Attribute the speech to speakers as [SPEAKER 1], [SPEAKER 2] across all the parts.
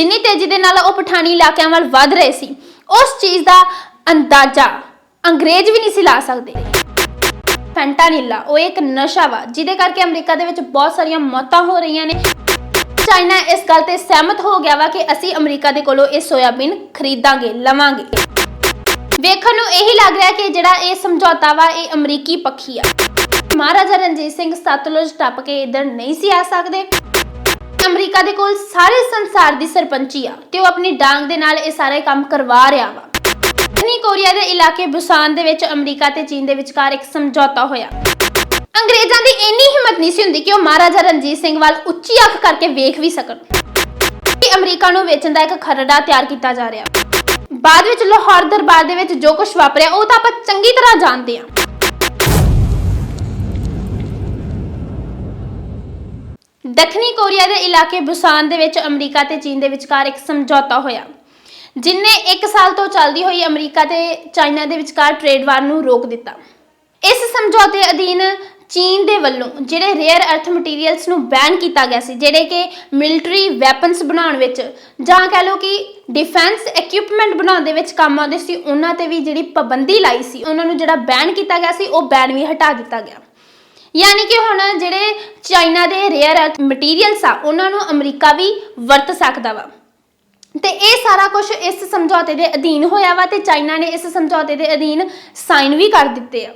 [SPEAKER 1] ਜਿੰਨੀ ਤੇਜ਼ੀ ਦੇ ਨਾਲ ਉਹ ਪਠਾਨੀ ਇਲਾਕਿਆਂ ਵੱਲ ਵੱਧ ਰਹੇ ਸੀ, ਉਸ ਚੀਜ਼ ਦਾ ਅੰਦਾਜ਼ਾ ਅੰਗਰੇਜ਼ ਵੀ ਨਹੀਂ ਸੀ ਲਾ ਸਕਦੇ। ਫੈਂਟਾਨੀਲਾ ਉਹ ਇੱਕ ਨਸ਼ਾ ਵਾ, ਜਿਹਦੇ ਕਰਕੇ ਅਮਰੀਕਾ ਦੇ ਵਿੱਚ ਬਹੁਤ ਸਾਰੀਆਂ ਮੌਤਾਂ ਹੋ ਰਹੀਆਂ ਨੇ। ਚਾਈਨਾ ਇਸ ਗੱਲ ਤੇ ਸਹਿਮਤ ਹੋ ਗਿਆ ਵਾ ਕਿ ਅਸੀਂ ਅਮਰੀਕਾ ਦੇ ਕੋਲੋਂ ਇਹ ਸੋਇਆਬੀਨ ਖਰੀਦਾਂਗੇ, ਲਵਾਂਗੇ। ਵੇਖਣ ਨੂੰ ਇਹੀ ਲੱਗ ਰਿਹਾ ਕਿ ਜਿਹੜਾ ਇਹ ਸਮਝੌਤਾ ਵਾ, ਇਹ ਅਮਰੀਕੀ ਪੱਖੀ ਆ। ਮਹਾਰਾਜਾ ਰਣਜੀਤ ਸਿੰਘ ਸਤਲੁਜ ਟੱਪ ਕੇ ਇਧਰ ਨਹੀਂ ਸੀ ਆ ਸਕਦੇ। ਅਮਰੀਕਾ ਦੇ ਕੋਲ ਸਾਰੇ ਸੰਸਾਰ ਦੀ ਸਰਪੰਚੀ ਆ ਤੇ ਉਹ ਆਪਣੀ ਡਾਂਗ ਦੇ ਨਾਲ ਇਹ ਸਾਰੇ ਕੰਮ ਕਰਵਾ ਰਿਹਾ ਵਾ। ਦੱਖਣੀ ਕੋਰੀਆ ਦੇ ਇਲਾਕੇ ਬੁਸਾਨ ਦੇ ਵਿੱਚ ਅਮਰੀਕਾ ਤੇ ਚੀਨ ਦੇ ਵਿਚਕਾਰ ਇੱਕ ਸਮਝੌਤਾ ਹੋਇਆ। ਅੰਗਰੇਜ਼ਾਂ ਦੀ ਇੰਨੀ ਹਿੰਮਤ ਨਹੀਂ ਸੀ ਹੁੰਦੀ ਕਿ ਉਹ ਮਹਾਰਾਜਾ ਰਣਜੀਤ ਸਿੰਘ ਵੱਲ ਉੱਚੀ ਅੱਖ ਕਰਕੇ ਵੇਖ ਵੀ ਸਕਣ। ਕਿ ਅਮਰੀਕਾ ਨੂੰ ਵੇਚਣ ਦਾ ਇੱਕ ਖਰੜਾ ਤਿਆਰ ਕੀਤਾ ਜਾ ਰਿਹਾ। ਬਾਅਦ ਵਿੱਚ ਲਾਹੌਰ ਦਰਬਾਰ ਦੇ ਵਿੱਚ ਜੋ ਕੁਝ ਵਾਪਰਿਆ, ਉਹ ਤਾਂ ਆਪਾਂ ਚੰਗੀ ਤਰ੍ਹਾਂ ਜਾਣਦੇ ਹਾਂ। ਦੱਖਣੀ ਕੋਰੀਆ ਦੇ ਇਲਾਕੇ ਬੁਸਾਨ ਦੇ ਵਿੱਚ ਅਮਰੀਕਾ ਤੇ ਚੀਨ ਦੇ ਵਿਚਕਾਰ ਇੱਕ ਸਮਝੌਤਾ ਹੋਇਆ, ਜਿਨੇ 1 ਸਾਲ ਤੋਂ ਚੱਲਦੀ ਹੋਈ ਅਮਰੀਕਾ ਤੇ ਚਾਈਨਾ ਦੇ ਵਿਚਕਾਰ ਟ੍ਰੇਡ ਵਾਰ ਨੂੰ ਰੋਕ ਦਿੱਤਾ। ਇਸ ਸਮਝੌਤੇ ਅਧੀਨ ਚੀਨ ਦੇ ਵੱਲੋਂ ਜਿਹੜੇ ਰੇਅਰ ਅਰਥ ਮਟੀਰੀਅਲਸ ਨੂੰ ਬੈਨ ਕੀਤਾ ਗਿਆ ਸੀ, ਜਿਹੜੇ ਕਿ ਮਿਲਟਰੀ ਵੈਪਨਸ ਬਣਾਉਣ ਵਿੱਚ ਜਾਂ ਕਹਿ ਲਓ ਕਿ ਡਿਫੈਂਸ ਇਕਵਿਪਮੈਂਟ ਬਣਾਉਣ ਦੇ ਵਿੱਚ ਕੰਮ ਆਉਂਦੇ ਸੀ, ਉਹਨਾਂ ਤੇ ਵੀ ਜਿਹੜੀ ਪਾਬੰਦੀ ਲਾਈ ਸੀ, ਉਹਨਾਂ ਨੂੰ ਜਿਹੜਾ ਬੈਨ ਕੀਤਾ ਗਿਆ ਸੀ, ਉਹ ਬੈਨ ਵੀ ਹਟਾ ਦਿੱਤਾ ਗਿਆ। ਯਾਨੀ ਕਿ ਹੁਣ ਜਿਹੜੇ ਚਾਈਨਾ ਦੇ ਰੇਅਰ ਅਰਥ ਮਟੀਰੀਅਲਸ ਆ, ਉਹਨਾਂ ਨੂੰ ਅਮਰੀਕਾ ਵੀ ਵਰਤ ਸਕਦਾ ਵਾ। ਤੇ ਇਹ ਸਾਰਾ ਕੁਝ ਇਸ ਸਮਝੌਤੇ ਦੇ ਅਧੀਨ ਹੋਇਆ ਵਾ ਤੇ ਚਾਈਨਾ ਨੇ ਇਸ ਸਮਝੌਤੇ ਦੇ ਅਧੀਨ ਸਾਈਨ ਵੀ ਕਰ ਦਿੱਤੇ ਆ।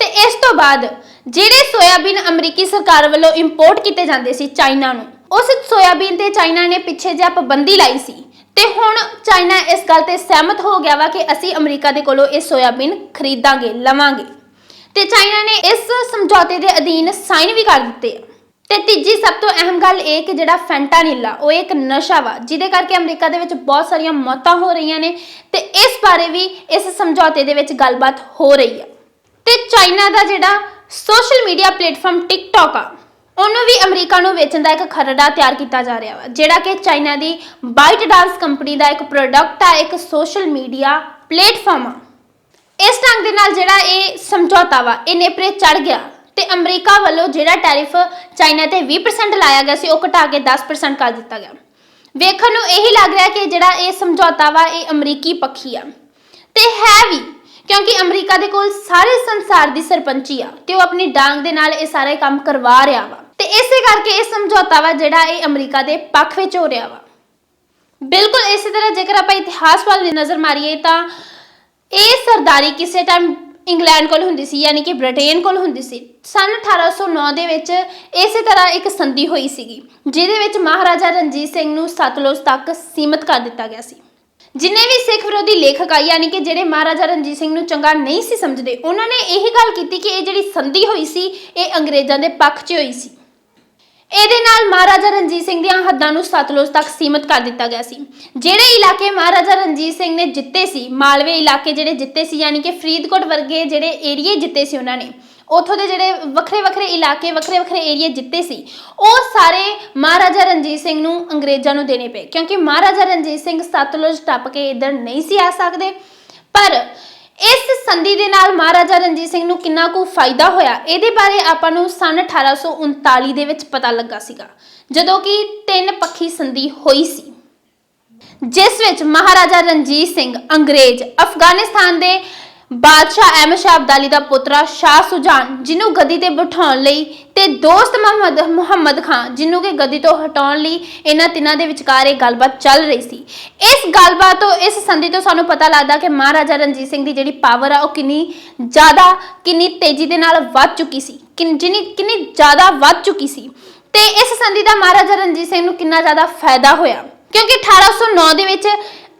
[SPEAKER 1] ਤੇ ਇਸ ਤੋਂ ਬਾਅਦ ਜਿਹੜੇ ਸੋਇਆਬੀਨ ਅਮਰੀਕੀ ਸਰਕਾਰ ਵੱਲੋਂ ਇੰਪੋਰਟ ਕੀਤੇ ਜਾਂਦੇ ਸੀ ਚਾਈਨਾ ਨੂੰ, ਉਸ ਸੋਇਆਬੀਨ ਤੇ ਚਾਈਨਾ ਨੇ ਪਿੱਛੇ ਜਿਹਾ ਪਾਬੰਦੀ ਲਾਈ ਸੀ। ਤੇ ਹੁਣ ਚਾਈਨਾ ਇਸ ਗੱਲ ਤੇ ਸਹਿਮਤ ਹੋ ਗਿਆ ਵਾ ਕਿ ਅਸੀਂ ਅਮਰੀਕਾ ਦੇ ਕੋਲੋਂ ਇਹ ਸੋਇਆਬੀਨ ਖਰੀਦਾਂਗੇ, ਲਵਾਂਗੇ। ਤੇ ਚਾਈਨਾ ਨੇ ਇਸ ਸਮਝੌਤੇ ਦੇ ਅਧੀਨ ਸਾਈਨ ਵੀ ਕਰ ਦਿੱਤੇ ਆ। ਤੇ ਤੀਜੀ ਸਭ ਤੋਂ ਅਹਿਮ ਗੱਲ ਇਹ ਕਿ ਜਿਹੜਾ ਫੈਂਟਾਨੀਲਾ, ਉਹ ਇੱਕ ਨਸ਼ਾ ਵਾ, ਜਿਹਦੇ ਕਰਕੇ ਅਮਰੀਕਾ ਦੇ ਵਿੱਚ ਬਹੁਤ ਸਾਰੀਆਂ ਮੌਤਾਂ ਹੋ ਰਹੀਆਂ ਨੇ ਤੇ ਇਸ ਬਾਰੇ ਵੀ ਇਸ ਸਮਝੌਤੇ ਦੇ ਵਿੱਚ ਗੱਲਬਾਤ ਹੋ ਰਹੀ ਆ। ਤੇ ਚਾਈਨਾ ਦਾ ਜਿਹੜਾ ਸੋਸ਼ਲ ਮੀਡੀਆ ਪਲੇਟਫਾਰਮ ਟਿਕਟੌਕ ਆ, ਉਹਨੂੰ ਵੀ ਅਮਰੀਕਾ ਨੂੰ ਵੇਚਣ ਦਾ ਇੱਕ ਖਰੜਾ ਤਿਆਰ ਕੀਤਾ ਜਾ ਰਿਹਾ ਵਾ, ਜਿਹੜਾ ਕਿ ਚਾਈਨਾ ਦੀ ਬਾਈਟ ਡਾਂਸ ਕੰਪਨੀ ਦਾ ਇੱਕ ਪ੍ਰੋਡਕਟ ਆ, ਇੱਕ ਸੋਸ਼ਲ ਮੀਡੀਆ ਪਲੇਟਫਾਰਮ ਆ। ਇਸ ਢੰਗ ਦੇ ਨਾਲ ਜਿਹੜਾ ਇਹ ਸਮਝੌਤਾ ਵਾ, ਇਹ ਨੇਪਰੇ ਚੜ ਗਿਆ ਤੇ ਅਮਰੀਕਾ ਵੱਲੋਂ ਜਿਹੜਾ ਟੈਰਿਫ ਚਾਈਨਾ ਤੇ 20% ਲਾਇਆ ਗਿਆ ਸੀ, ਉਹ ਘਟਾ ਕੇ 10% ਕਰ ਦਿੱਤਾ ਗਿਆ। ਵੇਖਣ ਨੂੰ ਇਹੀ ਲੱਗ ਰਿਹਾ ਕਿ ਜਿਹੜਾ ਇਹ ਸਮਝੌਤਾ ਵਾ, ਇਹ ਅਮਰੀਕੀ ਪੱਖੀ ਆ। ਤੇ ਹੈ ਵੀ, ਕਿਉਂਕਿ ਅਮਰੀਕਾ ਦੇ ਕੋਲ ਸਾਰੇ ਸੰਸਾਰ ਦੀ ਸਰਪੰਚੀ ਆ ਤੇ ਉਹ ਆਪਣੀ ਡਾਂਗ ਦੇ ਨਾਲ ਇਹ ਸਾਰੇ ਕੰਮ ਕਰਵਾ ਰਿਹਾ ਵਾ। ਤੇ ਇਸੇ ਕਰਕੇ ਇਹ ਸਮਝੌਤਾ ਵਾ, ਜਿਹੜਾ ਇਹ ਅਮਰੀਕਾ ਦੇ ਪੱਖ ਵਿੱਚ ਹੋ ਰਿਹਾ ਵਾ। ਬਿਲਕੁਲ ਇਸੇ ਤਰ੍ਹਾਂ ਜੇਕਰ ਆਪਾਂ ਇਤਿਹਾਸ ਵੱਲ ਨਜ਼ਰ ਮਾਰੀਏ ਤਾਂ ਇਹ ਸਰਦਾਰੀ ਕਿਸੇ ਟਾਈਮ ਇੰਗਲੈਂਡ ਕੋਲ ਹੁੰਦੀ ਸੀ, ਯਾਨੀ ਕਿ ਬ੍ਰਿਟੇਨ ਕੋਲ ਹੁੰਦੀ ਸੀ। ਸਨ 1809 ਦੇ ਵਿੱਚ ਇਸੇ ਤਰ੍ਹਾਂ ਇੱਕ ਸੰਧੀ ਹੋਈ ਸੀਗੀ, ਜਿਹਦੇ ਵਿੱਚ ਮਹਾਰਾਜਾ ਰਣਜੀਤ ਸਿੰਘ ਨੂੰ ਸਤਲੁਜ ਤੱਕ ਸੀਮਤ ਕਰ ਦਿੱਤਾ ਗਿਆ ਸੀ। ਜਿਨੇ ਵੀ ਸਿੱਖ ਵਿਰੋਧੀ ਲੇਖਕ ਆ ਯਾਨੀ ਕਿ ਜਿਹੜੇ ਮਹਾਰਾਜਾ ਰਣਜੀਤ ਸਿੰਘ ਨੂੰ ਚੰਗਾ ਨਹੀਂ ਸੀ ਸਮਝਦੇ, ਉਹਨਾਂ ਨੇ ਇਹੀ ਗੱਲ ਕੀਤੀ ਕਿ ਇਹ ਜਿਹੜੀ ਸੰਧੀ ਹੋਈ ਸੀ, ਇਹ ਅੰਗਰੇਜ਼ਾਂ ਦੇ ਪੱਖ 'ਚ ਹੋਈ ਸੀ। ਇਹਦੇ ਨਾਲ ਮਹਾਰਾਜਾ ਰਣਜੀਤ ਸਿੰਘ ਦੀਆਂ ਹੱਦਾਂ ਨੂੰ ਸਤਲੁਜ ਤੱਕ ਸੀਮਤ ਕਰ ਦਿੱਤਾ ਗਿਆ ਸੀ। ਜਿਹੜੇ ਇਲਾਕੇ ਮਹਾਰਾਜਾ ਰਣਜੀਤ ਸਿੰਘ ਨੇ ਜਿੱਤੇ ਸੀ, ਮਾਲਵੇ ਇਲਾਕੇ ਜਿਹੜੇ ਜਿੱਤੇ ਸੀ, ਯਾਨੀ ਕਿ ਫਰੀਦਕੋਟ ਵਰਗੇ ਜਿਹੜੇ ਏਰੀਏ ਜਿੱਤੇ ਸੀ ਉਹਨਾਂ ਨੇ, ਉਥੋਂ ਦੇ ਜਿਹੜੇ ਵੱਖਰੇ ਵੱਖਰੇ ਇਲਾਕੇ, ਵੱਖਰੇ ਵੱਖਰੇ ਏਰੀਏ ਜਿੱਤੇ ਸੀ, ਉਹ ਸਾਰੇ ਮਹਾਰਾਜਾ ਰਣਜੀਤ ਸਿੰਘ ਨੂੰ ਅੰਗਰੇਜ਼ਾਂ ਨੂੰ ਦੇਣੇ ਪਏ। ਕਿਉਂਕਿ ਮਹਾਰਾਜਾ ਰਣਜੀਤ ਸਿੰਘ ਸਤਲੁਜ ਟੱਪ ਕੇ ਇਧਰ ਨਹੀਂ ਸੀ ਆ ਸਕਦੇ, ਪਰ ਇਸ ਸੰਧੀ ਦੇ ਨਾਲ ਮਹਾਰਾਜਾ ਰਣਜੀਤ ਸਿੰਘ ਨੂੰ ਕਿੰਨਾ ਕੁ ਫਾਇਦਾ ਹੋਇਆ, ਇਹਦੇ ਬਾਰੇ ਆਪਾਂ ਨੂੰ ਸਨ 1839 ਦੇ ਵਿੱਚ ਪਤਾ ਲੱਗਾ ਸੀਗਾ, ਜਦੋਂ ਕਿ ਤਿੰਨ ਪੱਖੀ ਸੰਧੀ ਹੋਈ ਸੀ। ਜਿਸ ਵਿੱਚ ਮਹਾਰਾਜਾ ਰਣਜੀਤ ਸਿੰਘ ਅੰਗਰੇਜ਼ ਅਫਗਾਨਿਸਤਾਨ ਦੇ ਬਾਦਸ਼ਾਹ ਅਹਿਮਦ ਸ਼ਾਹ ਅਬਦਾਲੀ ਦਾ ਪੁੱਤਰਾ ਸ਼ਾਹ ਸੁਜਾਨ, ਜਿਹਨੂੰ ਗੱਦੀ ਤੇ ਬਿਠਾਉਣ ਲਈ ਤੇ ਦੋਸਤ ਮੁਹੰਮਦ ਮੁਹੰਮਦ ਖਾਨ, ਜਿਹਨੂੰ ਕਿ ਗੱਦੀ ਤੋਂ ਹਟਾਉਣ ਲਈ ਇਹਨਾਂ ਤਿੰਨਾਂ ਦੇ ਵਿਚਕਾਰ ਇਹ ਗੱਲਬਾਤ ਚੱਲ ਰਹੀ ਸੀ। ਇਸ ਗੱਲਬਾਤ ਤੋਂ, ਇਸ ਸੰਧੀ ਤੋਂ ਸਾਨੂੰ ਪਤਾ ਲੱਗਦਾ ਕਿ ਮਹਾਰਾਜਾ ਰਣਜੀਤ ਸਿੰਘ ਦੀ ਜਿਹੜੀ ਪਾਵਰ ਆ, ਉਹ ਕਿੰਨੀ ਜ਼ਿਆਦਾ, ਕਿੰਨੀ ਤੇਜ਼ੀ ਦੇ ਨਾਲ ਵੱਧ ਚੁੱਕੀ ਸੀ। ਕਿੰਨੀ, ਜਿੰਨੀ, ਕਿੰਨੀ ਜ਼ਿਆਦਾ ਵੱਧ ਚੁੱਕੀ ਸੀ। ਤੇ ਇਸ ਸੰਧੀ ਦਾ ਮਹਾਰਾਜਾ ਰਣਜੀਤ ਸਿੰਘ ਨੂੰ ਕਿੰਨਾ ਜ਼ਿਆਦਾ ਫਾਇਦਾ ਹੋਇਆ। ਕਿਉਂਕਿ 1809 ਦੇ ਵਿੱਚ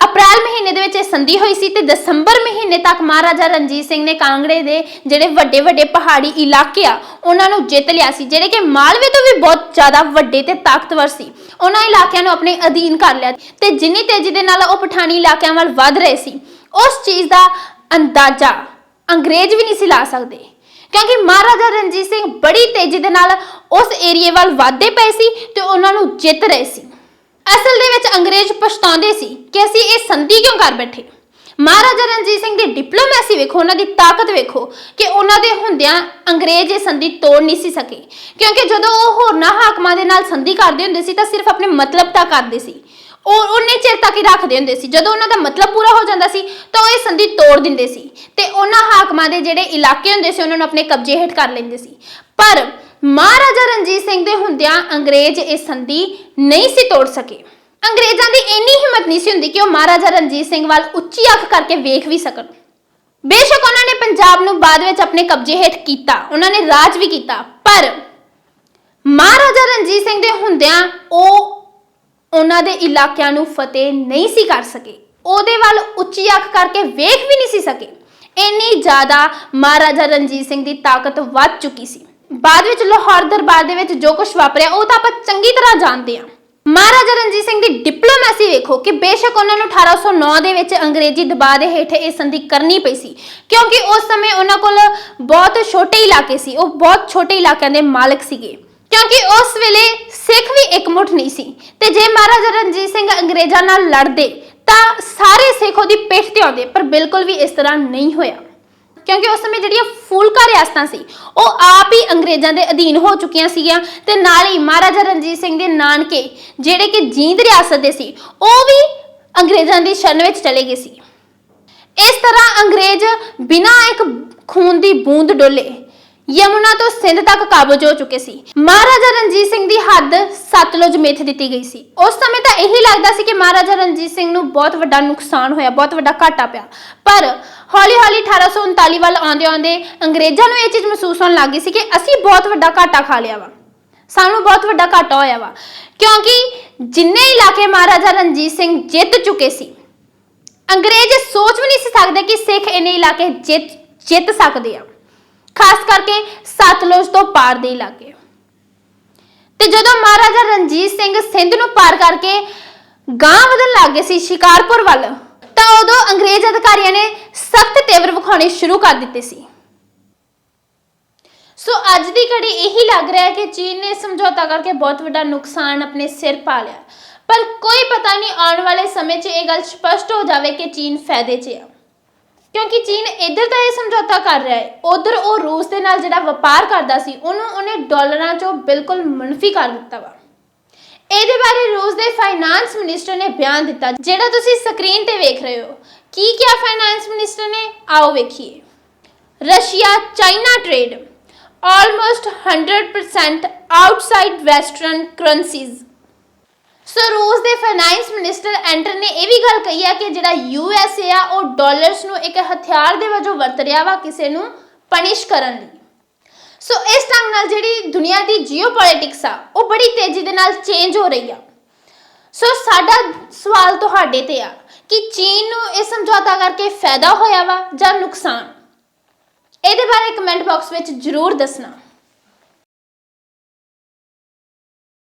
[SPEAKER 1] ਅਪ੍ਰੈਲ ਮਹੀਨੇ ਦੇ ਵਿੱਚ ਇਹ ਸੰਧੀ ਹੋਈ ਸੀ ਤੇ ਦਸੰਬਰ ਮਹੀਨੇ ਤੱਕ ਮਹਾਰਾਜਾ ਰਣਜੀਤ ਸਿੰਘ ਨੇ ਕਾਂਗੜੇ ਦੇ ਜਿਹੜੇ ਵੱਡੇ ਵੱਡੇ ਪਹਾੜੀ ਇਲਾਕੇ ਆ, ਉਹਨਾਂ ਨੂੰ ਜਿੱਤ ਲਿਆ ਸੀ, ਜਿਹੜੇ ਕਿ ਮਾਲਵੇ ਤੋਂ ਵੀ ਬਹੁਤ ਜ਼ਿਆਦਾ ਵੱਡੇ ਤੇ ਤਾਕਤਵਰ ਸੀ। ਉਹਨਾਂ ਇਲਾਕਿਆਂ ਨੂੰ ਆਪਣੇ ਅਧੀਨ ਕਰ ਲਿਆ ਤੇ ਜਿੰਨੀ ਤੇਜ਼ੀ ਦੇ ਨਾਲ ਉਹ ਪਠਾਣੀ ਇਲਾਕਿਆਂ ਵੱਲ ਵੱਧ ਰਹੇ ਸੀ, ਉਸ ਚੀਜ਼ ਦਾ ਅੰਦਾਜ਼ਾ ਅੰਗਰੇਜ਼ ਵੀ ਨਹੀਂ ਸੀ ਲਾ ਸਕਦੇ। ਕਿਉਂਕਿ ਮਹਾਰਾਜਾ ਰਣਜੀਤ ਸਿੰਘ ਬੜੀ ਤੇਜ਼ੀ ਦੇ ਨਾਲ ਉਸ ਏਰੀਏ ਵੱਲ ਵਧਦੇ ਪਏ ਸੀ ਤੇ ਉਹਨਾਂ ਨੂੰ ਜਿੱਤ ਰਹੇ ਸੀ। ਅਸਲ ਦੇ ਵਿੱਚ ਅੰਗਰੇਜ਼ ਪਛਤਾਉਂਦੇ ਸੀ ਕਿ ਅਸੀਂ ਇਹ ਸੰਧੀ ਕਿਉਂ ਕਰ ਬੈਠੇ? ਮਹਾਰਾਜਾ ਰਣਜੀਤ ਸਿੰਘ ਦੀ ਡਿਪਲੋਮੈਸੀ ਵੇਖੋ, ਉਹਨਾਂ ਦੀ ਤਾਕਤ ਵੇਖੋ ਕਿ ਉਹਨਾਂ ਦੇ ਹੁੰਦਿਆਂ ਅੰਗਰੇਜ਼ ਇਹ ਸੰਧੀ ਤੋੜ ਨਹੀਂ ਸੀ ਸਕੇ। ਕਿਉਂਕਿ ਜਦੋਂ ਉਹ ਹੋਰਨਾਂ ਹਾਕਮਾਂ ਦੇ ਨਾਲ ਸੰਧੀ ਕਰਦੇ ਹੁੰਦੇ ਸੀ ਤਾਂ ਸਿਰਫ ਆਪਣੇ ਮਤਲਬ ਤੱਕ ਕਰਦੇ ਸੀ। ਉਹ ਉਹਨੇ ਚਿਰ ਤੱਕ ਹੀ ਰੱਖਦੇ ਹੁੰਦੇ ਸੀ। ਜਦੋਂ ਉਹਨਾਂ ਦਾ ਮਤਲਬ ਪੂਰਾ ਹੋ ਜਾਂਦਾ ਸੀ, ਤਾਂ ਉਹ ਇਹ ਸੰਧੀ ਤੋੜ ਦਿੰਦੇ ਸੀ ਤੇ ਉਹਨਾਂ ਹਾਕਮਾਂ ਦੇ ਜਿਹੜੇ ਇਲਾਕੇ ਹੁੰਦੇ ਸੀ, ਉਹਨਾਂ ਨੂੰ ਆਪਣੇ ਕਬਜ਼ੇ ਹੇਠ ਕਰ ਲੈਂਦੇ ਸੀ। ਪਰ ਮਹਾਰਾਜਾ ਰਣਜੀਤ ਸਿੰਘ ਦੇ ਹੁੰਦਿਆਂ ਅੰਗਰੇਜ਼ ਇਹ ਸੰਧੀ ਨਹੀਂ ਸੀ ਤੋੜ ਸਕੇ। ਅੰਗਰੇਜ਼ਾਂ ਦੀ ਇੰਨੀ ਹਿੰਮਤ ਨਹੀਂ ਸੀ ਹੁੰਦੀ ਕਿ ਉਹ ਮਹਾਰਾਜਾ ਰਣਜੀਤ ਸਿੰਘ ਵੱਲ ਉੱਚੀ ਅੱਖ ਕਰਕੇ ਵੇਖ ਵੀ ਸਕਣ। ਬੇਸ਼ੱਕ ਉਹਨਾਂ ਨੇ ਪੰਜਾਬ ਨੂੰ ਬਾਅਦ ਵਿੱਚ ਆਪਣੇ ਕਬਜ਼ੇ ਹੇਠ ਕੀਤਾ, ਉਹਨਾਂ ਨੇ ਰਾਜ ਵੀ ਕੀਤਾ, ਪਰ ਮਹਾਰਾਜਾ ਰਣਜੀਤ ਸਿੰਘ ਦੇ ਹੁੰਦਿਆਂ ਉਹ ਉਹਨਾਂ ਦੇ ਇਲਾਕਿਆਂ ਨੂੰ ਫਤਿਹ ਨਹੀਂ ਸੀ ਕਰ ਸਕੇ। ਉਹਦੇ ਵੱਲ ਉੱਚੀ ਅੱਖ ਕਰਕੇ ਵੇਖ ਵੀ ਨਹੀਂ ਸੀ ਸਕੇ। ਇੰਨੀ ਜ਼ਿਆਦਾ ਮਹਾਰਾਜਾ ਰਣਜੀਤ ਸਿੰਘ ਦੀ ਤਾਕਤ ਵੱਧ ਚੁੱਕੀ ਸੀ। ਬਾਅਦ ਵਿੱਚ ਲਾਹੌਰ ਦਰਬਾਰ ਦੇ ਵਿੱਚ ਜੋ ਕੁਝ ਵਾਪਰਿਆ, ਉਹ ਤਾਂ ਆਪਾਂ ਚੰਗੀ ਤਰ੍ਹਾਂ ਜਾਣਦੇ ਹਾਂ। ਮਹਾਰਾਜਾ ਰਣਜੀਤ ਸਿੰਘ ਦੀ ਡਿਪਲੋਮੈਸੀ ਵੇਖੋ ਕਿ ਬੇਸ਼ੱਕ ਉਹਨਾਂ ਨੂੰ 1809 ਦੇ ਵਿੱਚ ਅੰਗਰੇਜ਼ੀ ਦਬਾਅ ਦੇ ਹੇਠ ਇਹ ਸੰਧੀ ਕਰਨੀ ਪਈ ਸੀ। ਕਿਉਂਕਿ ਉਸ ਸਮੇਂ ਉਹਨਾਂ ਕੋਲ ਬਹੁਤ ਛੋਟੇ ਇਲਾਕੇ ਸੀ, ਉਹ ਬਹੁਤ ਛੋਟੇ ਇਲਾਕਿਆਂ ਦੇ ਮਾਲਕ ਸੀਗੇ। ਕਿਉਂਕਿ ਉਸ ਵੇਲੇ ਸਿੱਖ ਵੀ ਇਕਮੁੱਠ ਨਹੀਂ ਸੀ ਤੇ ਜੇ ਮਹਾਰਾਜਾ ਰਣਜੀਤ ਸਿੰਘ ਅੰਗਰੇਜ਼ਾਂ ਨਾਲ ਲੜਦੇ, ਤਾਂ ਸਾਰੇ ਸਿੱਖ ਉਹਦੀ ਪਿੱਠ ਤੇ ਆਉਂਦੇ, ਪਰ ਬਿਲਕੁਲ ਵੀ ਇਸ ਤਰ੍ਹਾਂ ਨਹੀਂ ਹੋਇਆ। ਕਿਉਂਕਿ ਉਸ ਸਮੇਂ ਜਿਹੜੀਆਂ ਫੂਲਕਾ ਰਿਆਸਤਾਂ ਸੀ, ਉਹ ਆਪ ਹੀ ਅੰਗਰੇਜ਼ਾਂ ਦੇ ਅਧੀਨ ਹੋ ਚੁੱਕੀਆਂ ਸੀਗੀਆਂ ਤੇ ਨਾਲ ਹੀ ਮਹਾਰਾਜਾ ਰਣਜੀਤ ਸਿੰਘ ਦੇ ਨਾਨਕੇ ਜਿਹੜੇ ਕਿ ਜੀਂਦ ਰਿਆਸਤ ਦੇ ਸੀ, ਉਹ ਵੀ ਅੰਗਰੇਜ਼ਾਂ ਦੀ ਸ਼ਰਨ ਵਿੱਚ ਚਲੇ ਗਏ ਸੀ। ਇਸ ਤਰ੍ਹਾਂ ਅੰਗਰੇਜ਼ ਬਿਨਾਂ ਇੱਕ ਖੂਨ ਦੀ ਬੂੰਦ ਡੋਲੇ ਯਮੁਨਾ ਤੋਂ ਸਿੰਧ ਤੱਕ ਕਾਬਜ ਹੋ ਚੁੱਕੇ ਸੀ। ਮਹਾਰਾਜਾ ਰਣਜੀਤ ਸਿੰਘ ਦੀ ਹੱਦ ਸਤਲੁਜ ਮੇਥ ਦਿੱਤੀ ਗਈ ਸੀ। ਉਸ ਸਮੇਂ ਤਾਂ ਇਹੀ ਲੱਗਦਾ ਸੀ ਕਿ ਮਹਾਰਾਜਾ ਰਣਜੀਤ ਸਿੰਘ ਨੂੰ ਬਹੁਤ ਵੱਡਾ ਨੁਕਸਾਨ ਹੋਇਆ, ਬਹੁਤ ਵੱਡਾ ਘਾਟਾ ਪਿਆ। ਪਰ ਹੌਲੀ-ਹੌਲੀ 1839 ਵੱਲ ਆਉਂਦੇ-ਆਉਂਦੇ ਅੰਗਰੇਜ਼ਾਂ ਨੂੰ ਇਹ ਚੀਜ਼ ਮਹਿਸੂਸ ਹੋਣ ਲੱਗੀ ਸੀ ਕਿ ਅਸੀਂ ਬਹੁਤ ਵੱਡਾ ਘਾਟਾ ਖਾ ਲਿਆ ਵਾ। ਸਾਨੂੰ ਬਹੁਤ ਵੱਡਾ ਘਾਟਾ ਹੋਇਆ ਵਾ। ਕਿਉਂਕਿ ਜਿੰਨੇ ਇਲਾਕੇ ਮਹਾਰਾਜਾ ਰਣਜੀਤ ਸਿੰਘ ਜਿੱਤ ਚੁੱਕੇ ਸੀ, ਅੰਗਰੇਜ਼ ਸੋਚ ਵੀ ਨਹੀਂ ਸੀ ਸਕਦੇ ਕਿ ਸਿੱਖ ਇਹਨੇ ਇਲਾਕੇ ਜਿੱਤ ਜਿੱਤ ਸਕਦੇ ਆ। ਖਾਸ ਕਰਕੇ ਸਤਲੁਜ ਤੋਂ ਪਾਰ ਦੇ ਇਲਾਕੇ। ਤੇ ਜਦੋਂ ਮਹਾਰਾਜਾ ਰਣਜੀਤ ਸਿੰਘ ਸਿੰਧ ਨੂੰ ਪਾਰ ਕਰਕੇ ਗਾਂ ਵਧਣ ਲੱਗੇ ਸੀ ਸ਼ਿਕਾਰਪੁਰ ਵੱਲ, ਤਾਂ ਉਦੋਂ ਅੰਗਰੇਜ਼ ਅਧਿਕਾਰੀਆਂ ਨੇ ਸਖਤ ਤੇਵਰ ਵਿਖਾਉਣੇ ਸ਼ੁਰੂ ਕਰ ਦਿੱਤੇ ਸੀ। ਸੋ ਅੱਜ ਦੀ ਘੜੀ ਇਹੀ ਲੱਗ ਰਿਹਾ ਹੈ ਕਿ ਚੀਨ ਨੇ ਸਮਝੌਤਾ ਕਰਕੇ ਬਹੁਤ ਵੱਡਾ ਨੁਕਸਾਨ ਆਪਣੇ ਸਿਰ ਪਾ ਲਿਆ। ਪਰ ਕੋਈ ਪਤਾ ਨਹੀਂ ਆਉਣ ਵਾਲੇ ਸਮੇਂ 'ਚ ਇਹ ਗੱਲ ਸਪਸ਼ਟ ਹੋ ਜਾਵੇ ਕਿ ਚੀਨ ਫਾਇਦੇ 'ਚ ਆ। ਕਿਉਂਕਿ ਚੀਨ ਇੱਧਰ ਤਾਂ ਇਹ ਸਮਝੌਤਾ ਕਰ ਰਿਹਾ ਹੈ। ਉਧਰ ਉਹ ਰੂਸ ਦੇ ਨਾਲ ਜਿਹੜਾ ਵਪਾਰ ਕਰਦਾ ਸੀ, ਉਹਨੂੰ ਉਹਨੇ ਡਾਲਰਾਂ 'ਚੋਂ ਬਿਲਕੁਲ ਮੁਨਫੀ ਕਰ ਦਿੱਤਾ ਵਾ। ਇਹਦੇ ਬਾਰੇ ਰੂਸ ਦੇ ਫਾਈਨਾਂਸ ਮਿਨਿਸਟਰ ਨੇ ਬਿਆਨ ਦਿੱਤਾ, ਜਿਹੜਾ ਤੁਸੀਂ ਸਕਰੀਨ ਤੇ ਵੇਖ ਰਹੇ ਹੋ। ਕੀ ਕਿਹਾ ਫਾਈਨਾਂਸ ਮਿਨਿਸਟਰ ਨੇ? ਆਓ ਵੇਖੀਏ। Russia, China trade almost 100% outside western currencies so ਰੂਸ ਦੇ ਫਾਈਨੈਂਸ ਮਿਨਿਸਟਰ ਐਂਟਰ ਨੇ ਇਹ ਵੀ ਗੱਲ ਕਹੀ ਹੈ ਕਿ ਜਿਹੜਾ ਯੂ ਐਸ ਏ ਆ, ਉਹ ਡਾਲਰਸ ਨੂੰ ਇੱਕ ਹਥਿਆਰ ਦੇ ਵਜੋਂ ਵਰਤ ਰਿਹਾ ਵਾ ਕਿਸੇ ਨੂੰ ਪਨਿਸ਼ ਕਰਨ ਲਈ। ਸੋ ਇਸ ਢੰਗ ਨਾਲ ਜਿਹੜੀ ਦੁਨੀਆ ਦੀ ਜੀਓਪੋਲਿਟਿਕਸ ਆ, ਉਹ ਬੜੀ ਤੇਜ਼ੀ ਦੇ ਨਾਲ ਚੇਂਜ ਹੋ ਰਹੀ ਆ। ਸੋ ਸਾਡਾ ਸਵਾਲ ਤੁਹਾਡੇ ਤੇ ਆ ਕਿ ਚੀਨ ਨੂੰ ਇਹ ਸਮਝੌਤਾ ਕਰਕੇ ਫਾਇਦਾ ਹੋਇਆ ਵਾ ਜਾਂ ਨੁਕਸਾਨ? ਇਹਦੇ ਬਾਰੇ ਕਮੈਂਟ ਬਾਕਸ ਵਿੱਚ ਜਰੂਰ ਦੱਸਣਾ।